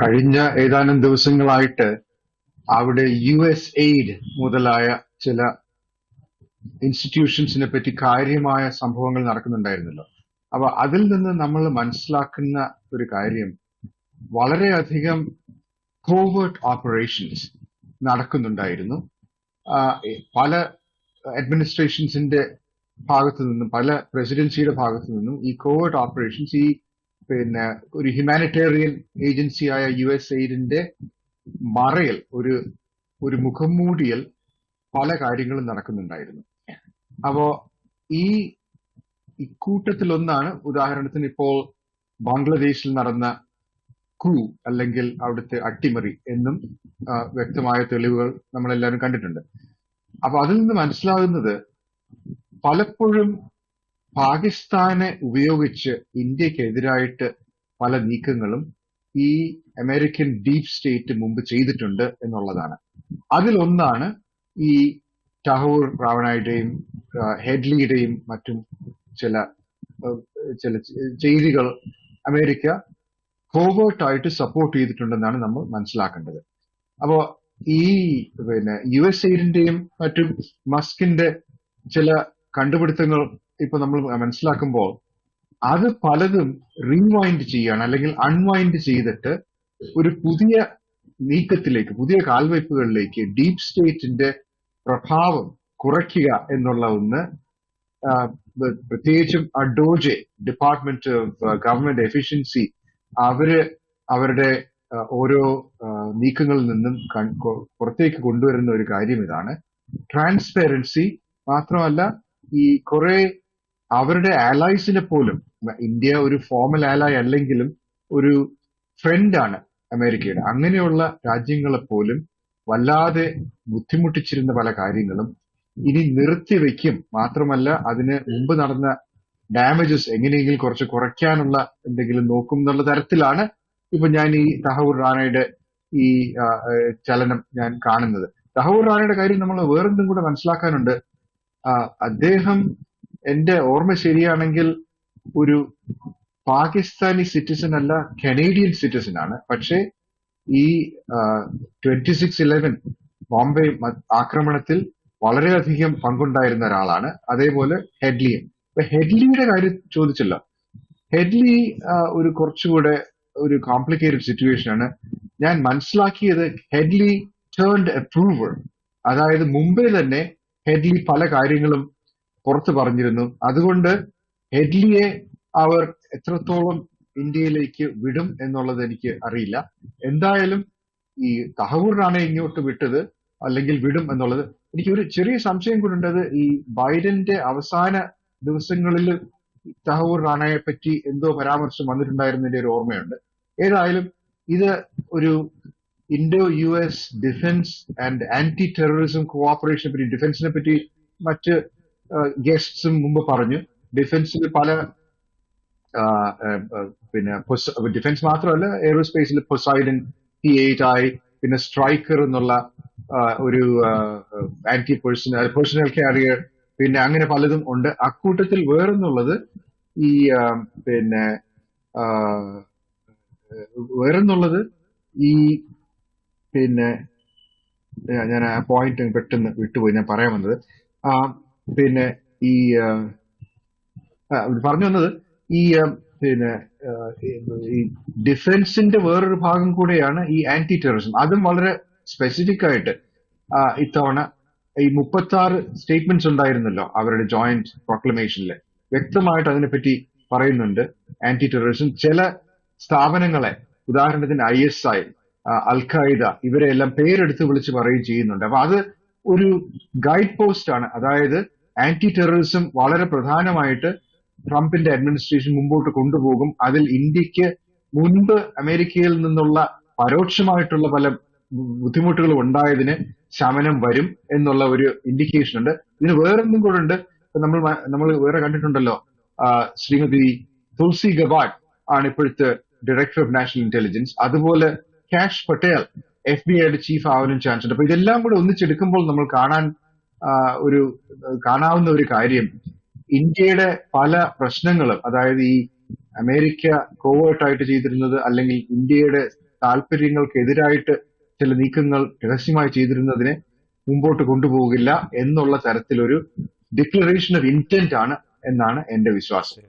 കഴിഞ്ഞ ഏതാനും ദിവസങ്ങളായിട്ട് അവിടെ യു എസ് എയ്ഡ് മുതലായ ചില ഇൻസ്റ്റിറ്റ്യൂഷൻസിനെ പറ്റി കാര്യമായ സംഭവങ്ങൾ നടക്കുന്നുണ്ടായിരുന്നല്ലോ. അപ്പൊ അതിൽ നിന്ന് നമ്മൾ മനസ്സിലാക്കുന്ന ഒരു കാര്യം വളരെയധികം കോവേർട്ട് ഓപ്പറേഷൻസ് നടക്കുന്നുണ്ടായിരുന്നു. പല അഡ്മിനിസ്ട്രേഷൻസിന്റെ ഭാഗത്തു നിന്നും പല പ്രസിഡൻസിയുടെ ഭാഗത്തു നിന്നും ഈ കോവേർട്ട് ഓപ്പറേഷൻസ് ഈ പിന്നെ ഒരു ഹ്യൂമാനിറ്റേറിയൻ ഏജൻസിയായ യു എസ് എയ്ഡിന്റെ മറയൽ ഒരു ഒരു മുഖം മൂടിയൽ പല കാര്യങ്ങളും നടക്കുന്നുണ്ടായിരുന്നു. അപ്പോ ഈ ഇക്കൂട്ടത്തിലൊന്നാണ് ഉദാഹരണത്തിന് ഇപ്പോൾ ബംഗ്ലാദേശിൽ നടന്ന കൂ അല്ലെങ്കിൽ അവിടുത്തെ അട്ടിമറി എന്നും വ്യക്തമായ തെളിവുകൾ നമ്മളെല്ലാവരും കണ്ടിട്ടുണ്ട്. അപ്പൊ അതിൽ നിന്ന് മനസ്സിലാകുന്നത് പലപ്പോഴും പാകിസ്ഥാനെ ഉപയോഗിച്ച് ഇന്ത്യക്കെതിരായിട്ട് പല നീക്കങ്ങളും ഈ അമേരിക്കൻ ഡീപ് സ്റ്റേറ്റ് മുമ്പ് ചെയ്തിട്ടുണ്ട് എന്നുള്ളതാണ്. അതിലൊന്നാണ് ഈ ടഹൂർ റാവണയുടെയും ഹെഡ്ലിയുടെയും മറ്റും ചില ചില ചെയ്തികൾ അമേരിക്ക കോവേർട്ടായിട്ട് സപ്പോർട്ട് ചെയ്തിട്ടുണ്ടെന്നാണ് നമ്മൾ മനസ്സിലാക്കേണ്ടത്. അപ്പോ ഈ പിന്നെ യു എസ് എയ്ഡിന്റെയും മറ്റും മസ്കിന്റെ ചില കണ്ടുപിടുത്തങ്ങൾ ഇപ്പൊ നമ്മൾ മനസ്സിലാക്കുമ്പോൾ അത് പലതും റീവൈൻഡ് ചെയ്യാണ് അല്ലെങ്കിൽ അൺവൈൻഡ് ചെയ്തിട്ട് ഒരു പുതിയ നീക്കത്തിലേക്ക് പുതിയ കാൽവയ്പുകളിലേക്ക് ഡീപ് സ്റ്റേറ്റിന്റെ പ്രഭാവം കുറയ്ക്കുക എന്നുള്ള ഒന്ന് പ്രത്യേകിച്ചും അഡോജെ ഡിപ്പാർട്ട്മെന്റ് ഓഫ് ഗവൺമെന്റ് എഫിഷ്യൻസി അവർ അവരുടെ ഓരോ നീക്കങ്ങളിൽ നിന്നും പുറത്തേക്ക് കൊണ്ടുവരുന്ന ഒരു കാര്യം ഇതാണ്. ട്രാൻസ്പെറൻസി മാത്രമല്ല ഈ കുറെ അവരുടെ ആലൈസിനെ പോലും ഇന്ത്യ ഒരു ഫോമൽ ആലായ് അല്ലെങ്കിലും ഒരു ഫ്രണ്ടാണ് അമേരിക്കയുടെ. അങ്ങനെയുള്ള രാജ്യങ്ങളെ പോലും വല്ലാതെ ബുദ്ധിമുട്ടിച്ചിരുന്ന പല കാര്യങ്ങളും ഇനി നിർത്തിവെക്കും. മാത്രമല്ല അതിന് മുമ്പ് നടന്ന ഡാമേജസ് എങ്ങനെയെങ്കിലും കുറച്ച് കുറയ്ക്കാനുള്ള എന്തെങ്കിലും നോക്കും എന്നുള്ള തരത്തിലാണ് ഇപ്പൊ ഞാൻ ഈ തഹൂർ റാണയുടെ ഈ ചലനം ഞാൻ കാണുന്നത്. തഹൂർ റാണയുടെ കാര്യം നമ്മൾ വേറെന്തും കൂടെ മനസ്സിലാക്കാനുണ്ട്. അദ്ദേഹം എന്റെ ഓർമ്മ ശരിയാണെങ്കിൽ ഒരു പാകിസ്ഥാനി സിറ്റിസൺ അല്ല കനേഡിയൻ സിറ്റിസൺ ആണ്. പക്ഷേ ഈ ട്വന്റി സിക്സ് ഇലവൻ ബോംബെ ആക്രമണത്തിൽ വളരെയധികം പങ്കുണ്ടായിരുന്ന ഒരാളാണ്. അതേപോലെ ഹെഡ്ലിയും ഇപ്പൊ ഹെഡ്ലിയുടെ കാര്യം ചോദിച്ചല്ലോ. ഹെഡ്ലി ഒരു കുറച്ചുകൂടെ ഒരു കോംപ്ലിക്കേറ്റഡ് സിറ്റുവേഷൻ ആണ്. ഞാൻ മനസ്സിലാക്കിയത് ഹെഡ്ലി ടേൺഡ് അപ്രൂവർ അതായത് മുമ്പേ തന്നെ ഹെഡ്ലി പല കാര്യങ്ങളും പുറത്തു പറഞ്ഞിരുന്നു. അതുകൊണ്ട് ഹെഡ്ലിയെ അവർ എത്രത്തോളം ഇന്ത്യയിലേക്ക് വിടും എന്നുള്ളത് എനിക്ക് അറിയില്ല. എന്തായാലും ഈ തഹവൂറിനാണ് ഇങ്ങോട്ട് വിട്ടത് അല്ലെങ്കിൽ വിടും എന്നുള്ളത്. എനിക്ക് ഒരു ചെറിയ സംശയം കൂടെ അത് ഈ ബൈഡന്റെ അവസാന ദിവസങ്ങളിൽ തഹവൂർ റാണയെ പറ്റി എന്തോ പരാമർശം വന്നിട്ടുണ്ടായിരുന്നതിന്റെ ഒരു ഓർമ്മയുണ്ട്. ഏതായാലും ഇത് ഒരു Indo U S defence and anti terrorism കോഓപ്പറേഷനെ പറ്റി ഡിഫൻസിനെ പറ്റി മറ്റ് ഗസ്റ്റ്സും മുമ്പ് പറഞ്ഞു. ഡിഫൻസിൽ പല പിന്നെ ഡിഫൻസ് മാത്രമല്ല എയറോസ്പേസിൽ പൊസൈഡൻ ടി എയ്റ്റ് ആയി പിന്നെ സ്ട്രൈക്കർ എന്നുള്ള ഒരു ആന്റി പേഴ്സണൽ പേഴ്സണൽ കാരിയർ പിന്നെ അങ്ങനെ പലതും ഉണ്ട്. അക്കൂട്ടത്തിൽ വേറെന്നുള്ളത് ഈ പിന്നെ വേറെന്നുള്ളത് ഈ പിന്നെ ഞാൻ ആ പോയിന്റ് പെട്ടെന്ന് വിട്ടുപോയി ഞാൻ പറയാൻ വന്നത്. പിന്നെ ഈ പറഞ്ഞു വന്നത് ഈ പിന്നെ ഈ ഡിഫൻസിന്റെ വേറൊരു ഭാഗം കൂടെയാണ് ഈ ആന്റി ടെററിസം അതും വളരെ സ്പെസിഫിക് ആയിട്ട് ഇത്തവണ ഈ മുപ്പത്തി ആറ് സ്റ്റേറ്റ്മെന്റ്സ് ഉണ്ടായിരുന്നല്ലോ അവരുടെ ജോയിന്റ് പ്രൊക്ലമേഷനിൽ വ്യക്തമായിട്ട് അതിനെപ്പറ്റി പറയുന്നുണ്ട് ആന്റി ടെററിസം ചില സ്ഥാപനങ്ങളെ ഉദാഹരണത്തിന് I S I Al Qaeda ഇവരെ എല്ലാം പേരെടുത്ത് വിളിച്ച് പറയുകയും ചെയ്യുന്നുണ്ട്. അപ്പൊ അത് ഒരു ഗൈഡ് പോസ്റ്റ് ആണ്. അതായത് ആന്റി ടെററിസം വളരെ പ്രധാനമായിട്ട് ട്രംപിന്റെ അഡ്മിനിസ്ട്രേഷൻ മുമ്പോട്ട് കൊണ്ടുപോകും. അതിൽ ഇന്ത്യയ്ക്ക് മുൻപ് അമേരിക്കയിൽ നിന്നുള്ള പരോക്ഷമായിട്ടുള്ള പല ബുദ്ധിമുട്ടുകളും ഉണ്ടായതിന് ശമനം വരും എന്നുള്ള ഒരു ഇൻഡിക്കേഷൻ ഉണ്ട്. ഇതിന് വേറൊന്നും കൂടെ ഉണ്ട്. നമ്മൾ നമ്മൾ വേറെ കണ്ടിട്ടുണ്ടല്ലോ. ശ്രീമതി തുൾസി ഗബാഡ് ആണ് ഇപ്പോഴത്തെ ഡയറക്ടർ ഓഫ് നാഷണൽ ഇന്റലിജൻസ് അതുപോലെ കാഷ് പട്ടേൽ എഫ് ബി ഐയുടെ ചീഫ് ആവാനും ചാൻസ് ഉണ്ട്. അപ്പൊ ഇതെല്ലാം കൂടെ ഒന്നിച്ചെടുക്കുമ്പോൾ നമ്മൾ കാണാൻ ഒരു കാണാവുന്ന ഒരു കാര്യം. ഇന്ത്യയുടെ പല പ്രശ്നങ്ങളും അതായത് ഈ അമേരിക്ക കോവേർട്ടായിട്ട് ചെയ്തിരുന്നത് അല്ലെങ്കിൽ ഇന്ത്യയുടെ താല്പര്യങ്ങൾക്കെതിരായിട്ട് ചില നീക്കങ്ങൾ രഹസ്യമായി ചെയ്തിരുന്നതിനെ മുമ്പോട്ട് കൊണ്ടുപോകില്ല എന്നുള്ള തരത്തിലൊരു ഡിക്ലറേഷൻ ഓഫ് ഇന്റന്റ് ആണ് എന്നാണ് എന്റെ വിശ്വാസം.